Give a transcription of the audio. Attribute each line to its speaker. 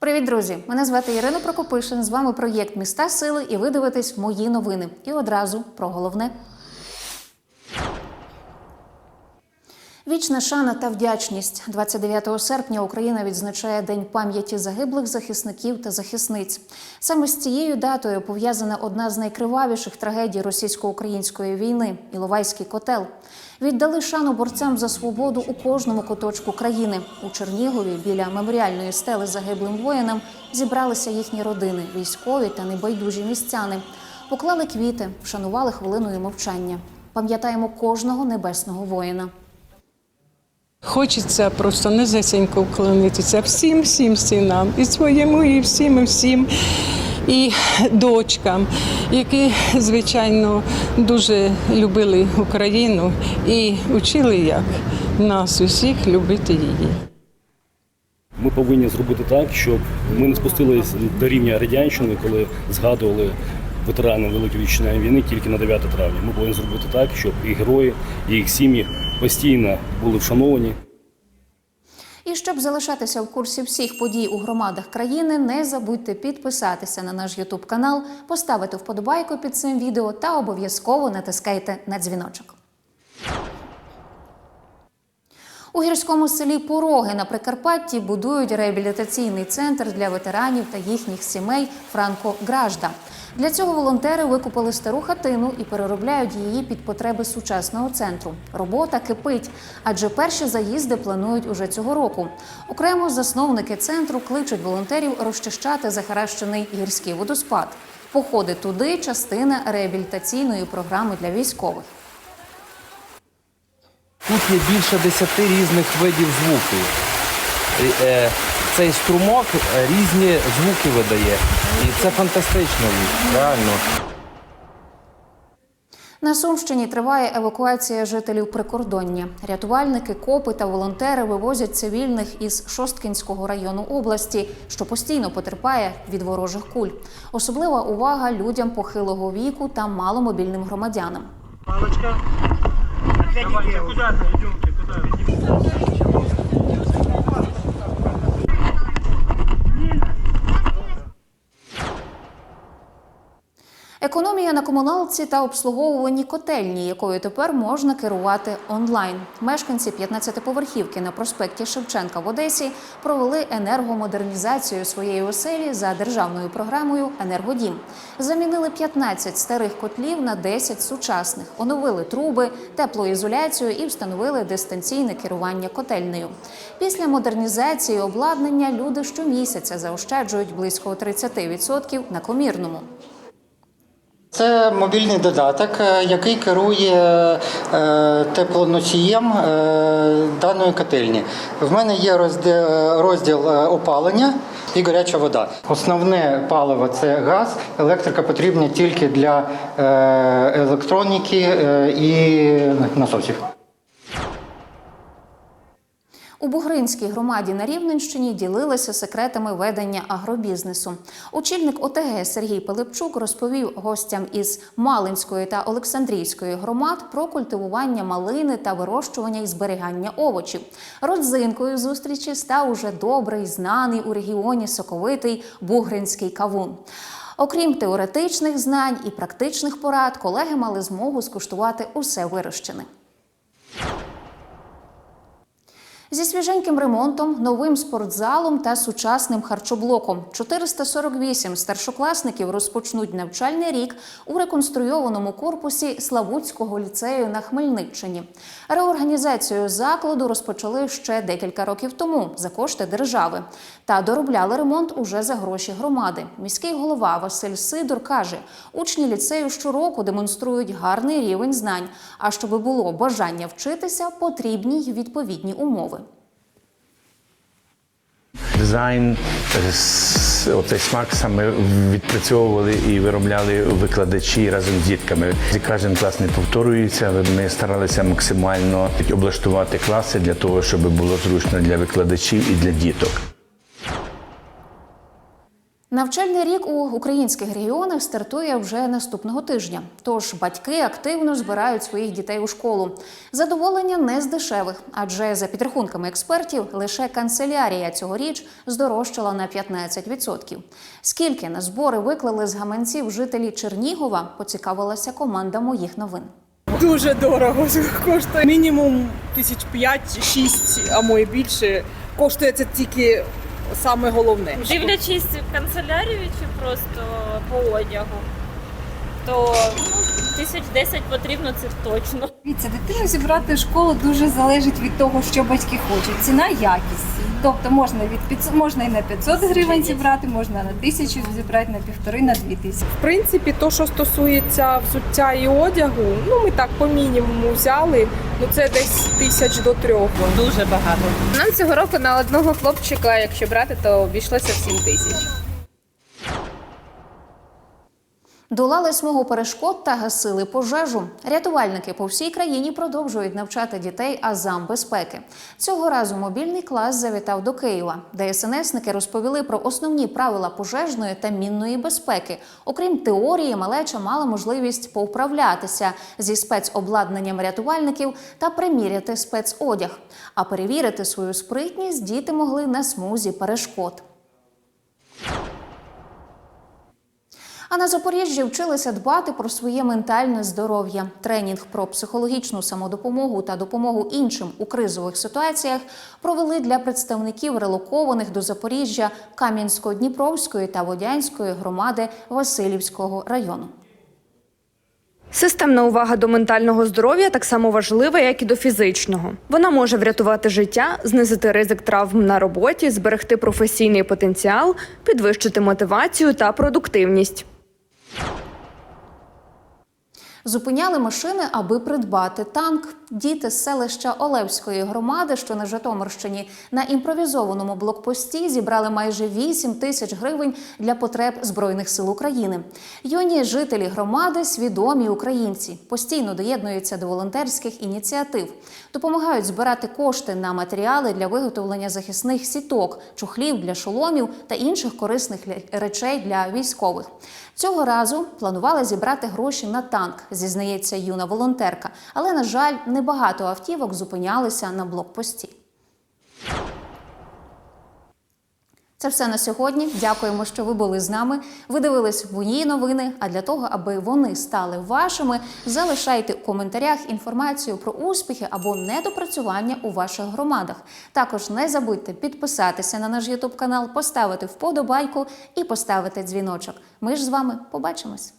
Speaker 1: Привіт, друзі! Мене звати Ірина Прокопишин. З вами проєкт Міста Сили, і ви дивитесь мої новини. І одразу про головне. Вічна шана та вдячність 29 серпня Україна відзначає День пам'яті загиблих захисників та захисниць. Саме з цією датою пов'язана одна з найкривавіших трагедій російсько-української війни Іловайський котел. Віддали шану борцям за свободу у кожному куточку країни. У Чернігові біля меморіальної стели загиблим воїнам зібралися їхні родини, військові та небайдужі містяни. Поклали квіти, вшанували хвилиною мовчання. Пам'ятаємо кожного небесного воїна.
Speaker 2: Хочеться просто низесенько вклонитися всім, всім синам, і своєму, і всім, і всім, і дочкам, які, звичайно, дуже любили Україну і вчили як нас усіх любити її.
Speaker 3: Ми повинні зробити так, щоб ми не спустились до рівня радянщини, коли згадували ветеранів Великої вітчизняної війни тільки на 9 травня. Ми повинні зробити так, щоб і герої, і їх сім'ї постійно були вшановані.
Speaker 1: І щоб залишатися в курсі всіх подій у громадах країни, не забудьте підписатися на наш Ютуб канал, поставити вподобайку під цим відео та обов'язково натискайте на дзвіночок. У гірському селі Пороги на Прикарпатті будують реабілітаційний центр для ветеранів та їхніх сімей Франко Гражда. Для цього волонтери викупили стару хатину і переробляють її під потреби сучасного центру. Робота кипить, адже перші заїзди планують уже цього року. Окремо засновники центру кличуть волонтерів розчищати захаращений гірський водоспад. Походи туди частина реабілітаційної програми для військових.
Speaker 4: Тут є більше десяти різних видів звуків. Е, Цей струмок е, різні звуки видає. І це фантастично, реально.
Speaker 1: На Сумщині триває евакуація жителів прикордоння. Рятувальники, копи та волонтери вивозять цивільних із Шосткінського району області, що постійно потерпає від ворожих куль. Особлива увага людям похилого віку та маломобільним громадянам.
Speaker 5: Давайте, куда ты? Идемте,
Speaker 1: Економія на комуналці та обслуговуванні котельні, якою тепер можна керувати онлайн. Мешканці 15-поверхівки на проспекті Шевченка в Одесі провели енергомодернізацію своєї оселі за державною програмою Енергодім. Замінили 15 старих котлів на 10 сучасних, оновили труби, теплоізоляцію і встановили дистанційне керування котельнею. Після модернізації обладнання люди щомісяця заощаджують близько 30% на комірному.
Speaker 6: Це мобільний додаток, е, який керує е, теплоносієм е, даної котельні. В мене є розділ опалення і гаряча вода. Основне паливо це газ, електрика потрібна тільки для електроніки і насосів.
Speaker 1: У Бугринській громаді на Рівненщині ділилися секретами ведення агробізнесу. Очільник ОТГ Сергій Пилипчук розповів гостям із Малинської та Олександрійської громад про культивування малини та вирощування і зберігання овочів. Родзинкою зустрічі став уже добрий, знаний у регіоні соковитий бугринський кавун. Окрім теоретичних знань і практичних порад, колеги мали змогу скуштувати усе вирощене. Зі свіженьким ремонтом, новим спортзалом та сучасним харчоблоком 448 старшокласників розпочнуть навчальний рік у реконструйованому корпусі Славутського ліцею на Хмельниччині. Реорганізацію закладу розпочали ще декілька років тому за кошти держави та доробляли ремонт уже за гроші громади. Міський голова Василь Сидор каже, учні ліцею щороку демонструють гарний рівень знань. А щоб було бажання вчитися, потрібні й відповідні умови.
Speaker 7: Дизайн, е, оцей смак саме відпрацьовували і виробляли викладачі разом з дітками. Кожен клас не повторюється. але Ми старалися максимально облаштувати класи для того, щоб було зручно для викладачів і для діток.
Speaker 1: Навчальний рік у українських регіонах стартує вже наступного тижня. Тож батьки активно збирають своїх дітей у школу. Задоволення не з дешевих, адже за підрахунками експертів, лише канцелярія цьогоріч здорожчала на 15%. Скільки на збори виклали з гаманців жителі Чернігова, поцікавилася команда моїх новин.
Speaker 8: Дуже дорого коштує. Мінімум тисяч п'ять-шість, а може більше. Коштує це тільки саме головне.
Speaker 9: Дивлячись в канцелярію чи просто по одягу, то ну, тисяч десять потрібно це точно.
Speaker 10: Дивіться, дитину зібрати в школу дуже залежить від того, що батьки хочуть. Ціна якість. Тобто можна від 500, можна і на 500 гривень зібрати, можна на тисячу зібрати, на півтори, на дві тисячі.
Speaker 8: В принципі, то, що стосується взуття і одягу, ну ми так по мінімуму взяли. Ну це десь тисяч до трьох.
Speaker 9: Дуже багато.
Speaker 11: Нам цього року на одного хлопчика, якщо брати, то обійшлося в 7 тисяч.
Speaker 1: Долали смугу перешкод та гасили пожежу. Рятувальники по всій країні продовжують навчати дітей азам безпеки. Цього разу мобільний клас завітав до Києва, де СНСники розповіли про основні правила пожежної та мінної безпеки. Окрім теорії, малеча мала можливість повправлятися зі спецобладнанням рятувальників та приміряти спецодяг. А перевірити свою спритність діти могли на смузі перешкод. А на Запоріжжі вчилися дбати про своє ментальне здоров'я. Тренінг про психологічну самодопомогу та допомогу іншим у кризових ситуаціях провели для представників релокованих до Запоріжжя Кам'янсько-Дніпровської та Водянської громади Васильівського району.
Speaker 11: Системна увага до ментального здоров'я так само важлива, як і до фізичного. Вона може врятувати життя, знизити ризик травм на роботі, зберегти професійний потенціал, підвищити мотивацію та продуктивність.
Speaker 1: Зупиняли машини, аби придбати танк. Діти з селища Олевської громади, що на Житомирщині, на імпровізованому блокпості зібрали майже 8 тисяч гривень для потреб збройних сил України. Юні жителі громади свідомі українці, постійно доєднуються до волонтерських ініціатив, допомагають збирати кошти на матеріали для виготовлення захисних сіток, чохлів для шоломів та інших корисних речей для військових. Цього разу планували зібрати гроші на танк, зізнається юна волонтерка. Але, на жаль, небагато автівок зупинялися на блокпості. Це все на сьогодні. Дякуємо, що ви були з нами. Ви дивились в новини. А для того, аби вони стали вашими, залишайте у коментарях інформацію про успіхи або недопрацювання у ваших громадах. Також не забудьте підписатися на наш Ютуб канал, поставити вподобайку і поставити дзвіночок. Ми ж з вами побачимось.